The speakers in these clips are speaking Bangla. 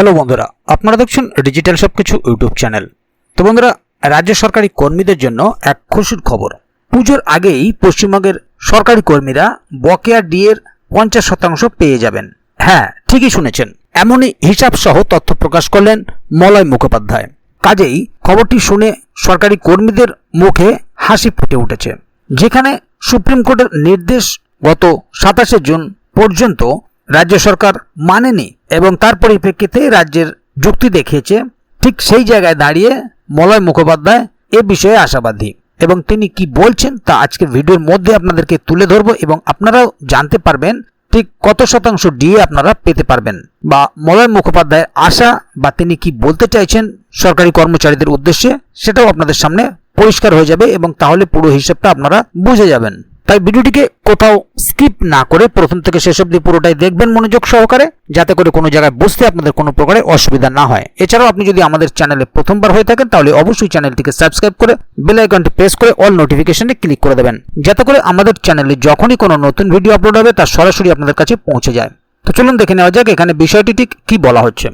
হ্যালো বন্ধুরা, আপনারা দেখছেন ডিজিটাল সবকিছু ইউটিউব চ্যানেল। তো বন্ধুরা, রাজ্য সরকারি কর্মীদের জন্য এক খুশির খবর। পুজোর আগেই পশ্চিমবঙ্গের সরকারি কর্মীরা বকেয়া ডিএর পঞ্চাশ শতাংশ পেয়ে যাবেন। হ্যাঁ ঠিকই শুনেছেন। এমনই হিসাব সহ তথ্য প্রকাশ করলেন মলয় মুখোপাধ্যায়। কাজেই খবরটি শুনে সরকারি কর্মীদের মুখে হাসি ফুটে উঠেছে। যেখানে সুপ্রিম কোর্টের নির্দেশ গত সাতাশে জুন পর্যন্ত রাজ্য সরকার মানেনি এবং তার পরিপ্রেক্ষিতে রাজ্যের যুক্তি দেখিয়েছে, ঠিক সেই জায়গায় দাঁড়িয়ে মলয় মুখোপাধ্যায় এ বিষয়ে আশাবাদী। এবং তিনি কি বলছেন তা আজকের ভিডিওর মধ্যে আপনাদেরকে তুলে ধরবো এবং আপনারাও জানতে পারবেন, ঠিক কত শতাংশ ডিএ আপনারা পেতে পারবেন। বা মলয় মুখোপাধ্যায়ের আশা বা তিনি কি বলতে চাইছেন সরকারি কর্মচারীদের উদ্দেশ্যে, সেটাও আপনাদের সামনে পরিষ্কার হয়ে যাবে এবং তাহলে পুরো হিসাবটা আপনারা বুঝে যাবেন। তাই ভিডিওটিকে কোথাও স্কিপ না করে প্রথম থেকে শেষ অবধি পুরোটাই দেখবেন মনোযোগ সহকারে, যাতে করে কোনো জায়গায় বুঝতে আপনাদের কোনো প্রকারে অসুবিধা না হয়। এছাড়াও আপনি যদি আমাদের চ্যানেলে প্রথমবার হয়ে থাকেন, তাহলে অবশ্যই চ্যানেলটিকে সাবস্ক্রাইব করে বেল আইকনটি প্রেস করে অল নোটিফিকেশনে ক্লিক করে দেবেন, যাতে করে আমাদের চ্যানেলে যখনই কোনো নতুন ভিডিও আপলোড হবে, তা সরাসরি আপনাদের কাছে পৌঁছে যায়। তো চলুন দেখে নেওয়া যাক এখানে বিষয়টি ঠিক কী বলা হচ্ছে।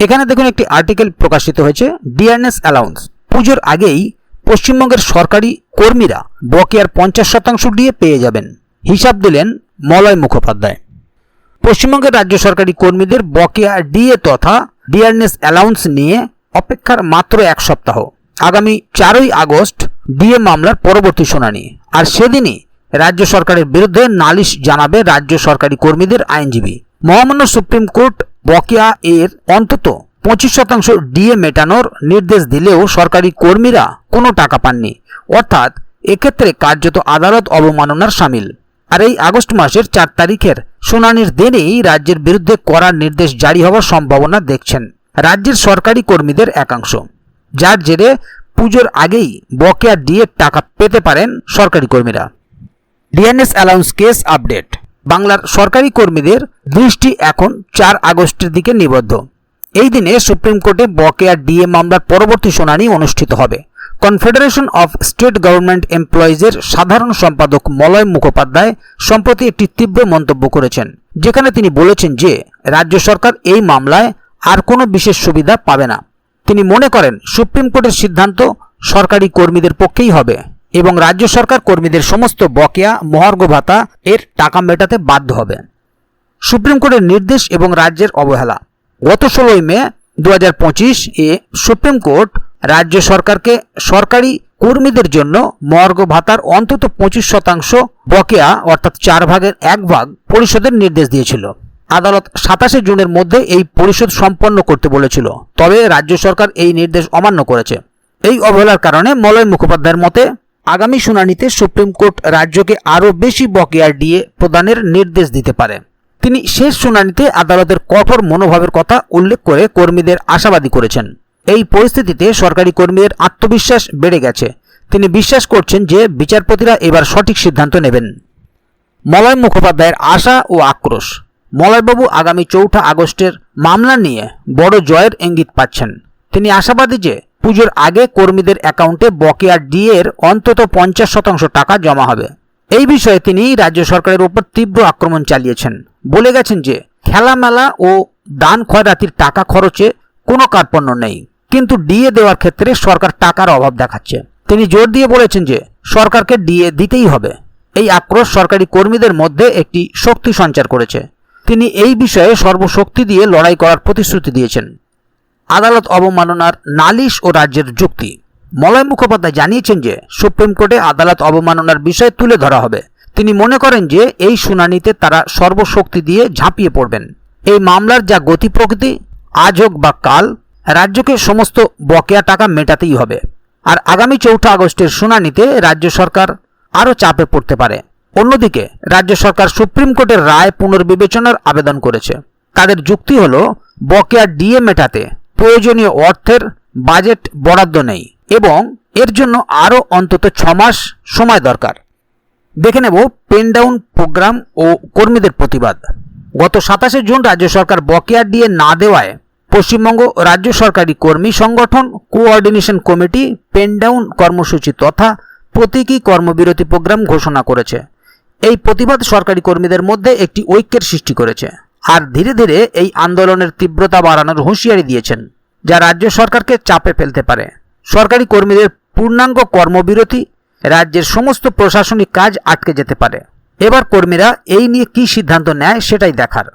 এখানে দেখুন একটি আর্টিকেল প্রকাশিত হয়েছে ডিয়ারনেস অ্যালাউন্স পুজোর আগেই পশ্চিমবঙ্গের সরকারি কর্মীরা বকেয়ার পঞ্চাশ শতাংশ দিয়ে পেয়ে যাবেন। হিসাব দিলেন মলয় মুখোপাধ্যায়। পশ্চিমবঙ্গের রাজ্য সরকারি কর্মীদের বকেয়া ডিএ তথা ডিয়ারনেস অ্যালাউন্স নিয়ে অপেক্ষার মাত্র এক সপ্তাহ। আগামী চারই আগস্ট ডিএ মামলার পরবর্তী শুনানি। আর সেদিনই রাজ্য সরকারের বিরুদ্ধে নালিশ জানাবে রাজ্য সরকারি কর্মীদের আইনজীবী। মহামান্য সুপ্রিম কোর্ট বকেয়া এর অন্তত পঁচিশ শতাংশ ডিএ মেটানোর নির্দেশ দিলেও সরকারি কর্মীরা কোনো টাকা পাননি। অর্থাৎ এক্ষেত্রে কার্যত আদালত অবমাননার সামিল। আর এই আগস্ট মাসের চার তারিখের শুনানির দিনেই রাজ্যের বিরুদ্ধে করার নির্দেশ জারি হওয়ার সম্ভাবনা দেখছেন রাজ্যের সরকারি কর্মীদের একাংশ। যার জেরে পুজোর আগেই বকেয়া ডিএ টাকা পেতে পারেন সরকারি কর্মীরা। DNS allowance case update. বাংলার সরকারি কর্মীদের দৃষ্টি এখন চার আগস্টের দিকে নিবদ্ধ। এই দিনে সুপ্রিম কোর্টে বকেয়া ডিএ মামলার পরবর্তী শুনানি অনুষ্ঠিত হবে। কনফেডারেশন অফ স্টেট গভর্নমেন্ট এমপ্লয়িজের সাধারণ সম্পাদক মলয় মুখোপাধ্যায় সম্প্রতি একটি তীব্র মন্তব্য করেছেন, যেখানে তিনি বলেছেন যে, রাজ্য সরকার এই মামলায় আর কোনো বিশেষ সুবিধা পাবে না। তিনি মনে করেন সুপ্রিম কোর্টের সিদ্ধান্ত সরকারি কর্মীদের পক্ষেই হবে এবং রাজ্য সরকার কর্মীদের সমস্ত বকেয়া, মহার্ঘ ভাতা এর টাকা মেটাতে বাধ্য হবে। সুপ্রিম কোর্টের নির্দেশ এবং রাজ্যের অবহেলা। গত ষোলোই মে দু হাজার পঁচিশ এ সুপ্রিম কোর্ট রাজ্য সরকারকে সরকারি কর্মীদের জন্য মর্গ ভাতার অন্তত পঁচিশ শতাংশ বকেয়া, অর্থাৎ চার ভাগের এক ভাগ পরিশোধের নির্দেশ দিয়েছিল। আদালত সাতাশে জুনের মধ্যে এই পরিশোধ সম্পন্ন করতে বলেছিল। তবে রাজ্য সরকার এই নির্দেশ অমান্য করেছে। এই অবহেলার কারণে মলয় মুখোপাধ্যায়ের মতে, আগামী শুনানিতে সুপ্রিম কোর্ট রাজ্যকে আরও বেশি বকেয়া ডিএ প্রদানের নির্দেশ দিতে পারে। তিনি শেষ শুনানিতে আদালতের কঠোর মনোভাবের কথা উল্লেখ করে কর্মীদের আশাবাদী করেছেন। এই পরিস্থিতিতে সরকারি কর্মীদের আত্মবিশ্বাস বেড়ে গেছে। তিনি বিশ্বাস করছেন যে বিচারপতিরা এবার সঠিক সিদ্ধান্ত নেবেন। মলয় মুখোপাধ্যায়ের আশা ও আক্রোশ। মলয়বাবু আগামী চৌঠা আগস্টের মামলা নিয়ে বড় জয়ের ইঙ্গিত পাচ্ছেন। তিনি আশাবাদী যে পুজোর আগে কর্মীদের অ্যাকাউন্টে বকেয়া ডিএর অন্তত পঞ্চাশ শতাংশ টাকা জমা হবে। এই বিষয়ে তিনি রাজ্য সরকারের উপর তীব্র আক্রমণ চালিয়েছেন। বলে গেছেন যে, খেলামেলা ও দান খয়রাতির টাকা খরচে কোনো কার্পণ্য নেই। কিন্তু ডিএ দেওয়ার ক্ষেত্রে সরকার টাকার অভাব দেখাচ্ছে। তিনি জোর দিয়ে বলেছেন যে, সরকারকে ডিএ দিতেই হবে। এই আক্রোশ সরকারি কর্মীদের মধ্যে একটি শক্তি সঞ্চার করেছে। তিনি এই বিষয়ে সর্বশক্তি দিয়ে লড়াই করার প্রতিশ্রুতি দিয়েছেন। আদালত অবমাননার নালিশ ও রাজ্যের যুক্তি। মলয় মুখোপাধ্যায় জানিয়েছেন যে, সুপ্রিম কোর্টে আদালত অবমাননার বিষয় তুলে ধরা হবে। তিনি মনে করেন যে, এই শুনানিতে তারা সর্বশক্তি দিয়ে ঝাঁপিয়ে পড়বেন। এই মামলার যা গতি প্রকৃতি, আজ হোক বা কাল, রাজ্যকে সমস্ত বকেয়া টাকা মেটাতেই হবে। আর আগামী চৌঠা আগস্টের শুনানিতে রাজ্য সরকার আরও চাপে পড়তে পারে। অন্যদিকে, রাজ্য সরকার সুপ্রিম কোর্টের রায় পুনর্বিবেচনার আবেদন করেছে। তাদের যুক্তি হল, বকেয়া ডিএ মেটাতে প্রয়োজনীয় অর্থের বাজেট বরাদ্দ নেই। এবং এর জন্য আরও অন্তত ছ মাস সময় দরকার। দেখে নেব পেনডাউন প্রোগ্রাম ও কর্মীদের প্রতিবাদ। গত সাতাশে জুন রাজ্য সরকার বকেয়া দিয়ে না দেওয়ায় পশ্চিমবঙ্গ রাজ্য সরকারি কর্মী সংগঠন কোঅর্ডিনেশন কমিটি পেনডাউন কর্মসূচি তথা প্রতীকী কর্মবিরতি প্রোগ্রাম ঘোষণা করেছে। এই প্রতিবাদ সরকারি কর্মীদের মধ্যে একটি ঐক্যের সৃষ্টি করেছে আর ধীরে ধীরে এই আন্দোলনের তীব্রতা বাড়ানোর হুঁশিয়ারি দিয়েছেন, যা রাজ্য সরকারকে চাপে ফেলতে পারে। সরকারি কর্মীদের পূর্ণাঙ্গ কর্মবিরতি রাজ্যের সমস্ত প্রশাসনিক কাজ আটকে যেতে পারে। এবার কর্মীরা এই নিয়ে কী সিদ্ধান্ত নেয় সেটাই দেখার।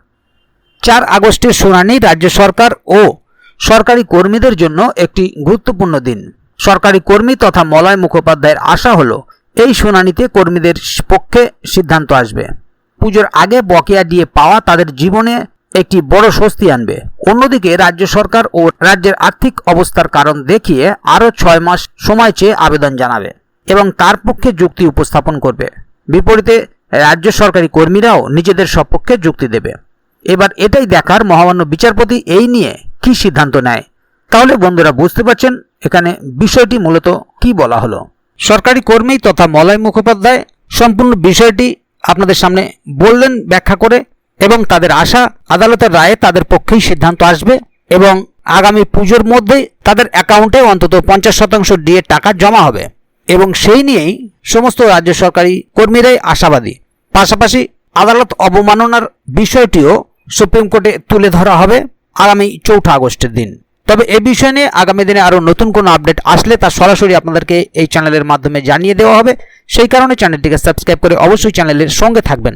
চার আগস্টের শুনানি রাজ্য সরকার ও সরকারি কর্মীদের জন্য একটি গুরুত্বপূর্ণ দিন। সরকারি কর্মী তথা মলয় মুখোপাধ্যায়ের আশা হলো এই শুনানিতে কর্মীদের পক্ষে সিদ্ধান্ত আসবে। পুজোর আগে বকেয়া দিয়ে পাওয়া তাদের জীবনে একটি বড় স্বস্তি আনবে। অন্যদিকে রাজ্য সরকার ও রাজ্যের আর্থিক অবস্থার কারণ দেখিয়ে আরও ছয় মাস সময় চেয়ে আবেদন জানাবে এবং তার পক্ষে যুক্তি উপস্থাপন করবে। বিপরীতে রাজ্য সরকারি কর্মীরাও নিজেদের সপক্ষে যুক্তি দেবে। এবার এটাই দেখার মহামান্য বিচারপতি এই নিয়ে কি সিদ্ধান্ত নেয়। তাহলে বন্ধুরা বুঝতে পারছেন এখানে বিষয়টি মূলত কি বলা হলো। সরকারি কর্মী তথা মলয় মুখোপাধ্যায় সম্পূর্ণ বিষয়টি আপনাদের সামনে বললেন ব্যাখ্যা করে এবং তাদের আশা, আদালতের রায়ে তাদের পক্ষেই সিদ্ধান্ত আসবে এবং আগামী পুজোর মধ্যেই তাদের অ্যাকাউন্টে অন্তত পঞ্চাশ শতাংশ ডিএ টাকা জমা হবে এবং সেই নিয়েই সমস্ত রাজ্য সরকারি কর্মীরাই আশাবাদী। পাশাপাশি আদালত অবমাননার বিষয়টিও সুপ্রিম কোর্টে তুলে ধরা হবে আগামী চৌঠা আগস্টের দিন। তবে এ বিষয় নিয়ে আগামী দিনে আরও নতুন কোনো আপডেট আসলে তা সরাসরি আপনাদেরকে এই চ্যানেলের মাধ্যমে জানিয়ে দেওয়া হবে। সেই কারণে চ্যানেলটিকে সাবস্ক্রাইব করে অবশ্যই চ্যানেলের সঙ্গে থাকবেন।